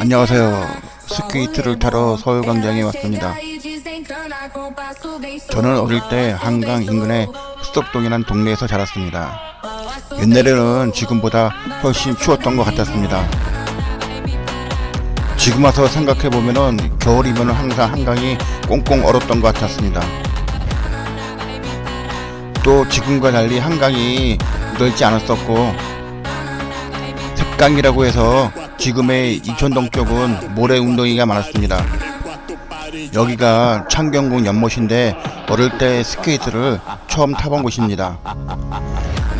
안녕하세요. 스케이트를 타러 서울광장에 왔습니다. 저는 어릴 때 한강 인근의 수덕동이라는 동네에서 자랐습니다. 옛날에는 지금보다 훨씬 추웠던 것 같았습니다. 지금 와서 생각해 보면은 겨울이면 항상 한강이 꽁꽁 얼었던 것 같았습니다. 또 지금과 달리 한강이 넓지 않았었고 습강이라고 해서 지금의 이촌동 쪽은 모래 웅덩이가 많았습니다. 여기가 창경궁 연못인데 어릴 때 스케이트를 처음 타본 곳입니다.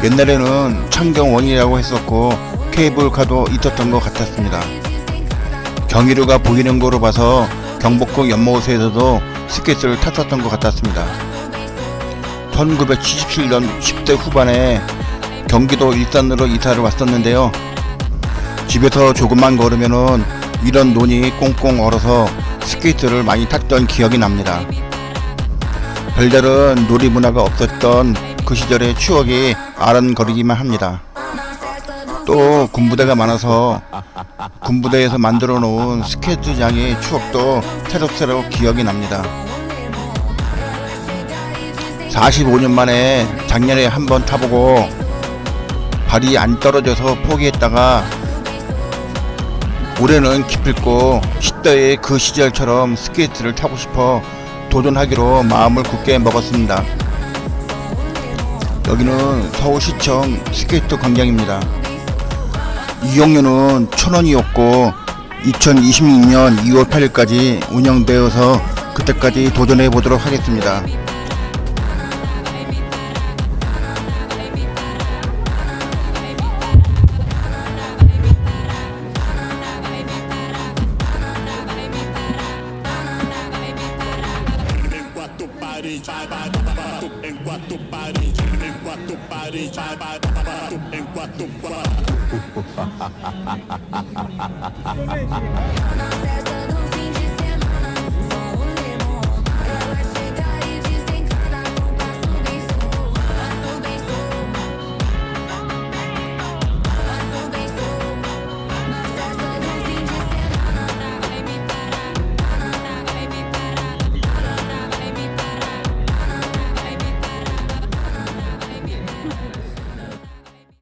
옛날에는 창경원이라고 했었고 케이블카도 있었던 것 같았습니다. 경이루가 보이는 거로 봐서 경복궁 연못에서도 스케이트를 탔었던 것 같았습니다. 1977년 10대 후반에 경기도 일산으로 이사를 왔었는데요. 집에서 조금만 걸으면은 이런 논이 꽁꽁 얼어서 스케이트를 많이 탔던 기억이 납니다. 별다른 놀이 문화가 없었던 그 시절의 추억이 아른거리기만 합니다. 또 군부대가 많아서 군부대에서 만들어 놓은 스케이트장의 추억도 새록새록 기억이 납니다. 45년 만에 작년에 한번 타보고 발이 안 떨어져서 포기했다가 올해는 기필코 10대의 그 시절처럼 스케이트를 타고 싶어 도전하기로 마음을 굳게 먹었습니다. 여기는 서울시청 스케이트 광장입니다. 이용료는 1000원이었고 2026년 2월 8일까지 운영되어서 그때까지 도전해 보도록 하겠습니다. Paris, en quanto Paris, en vai, Paris, en quattro Paris.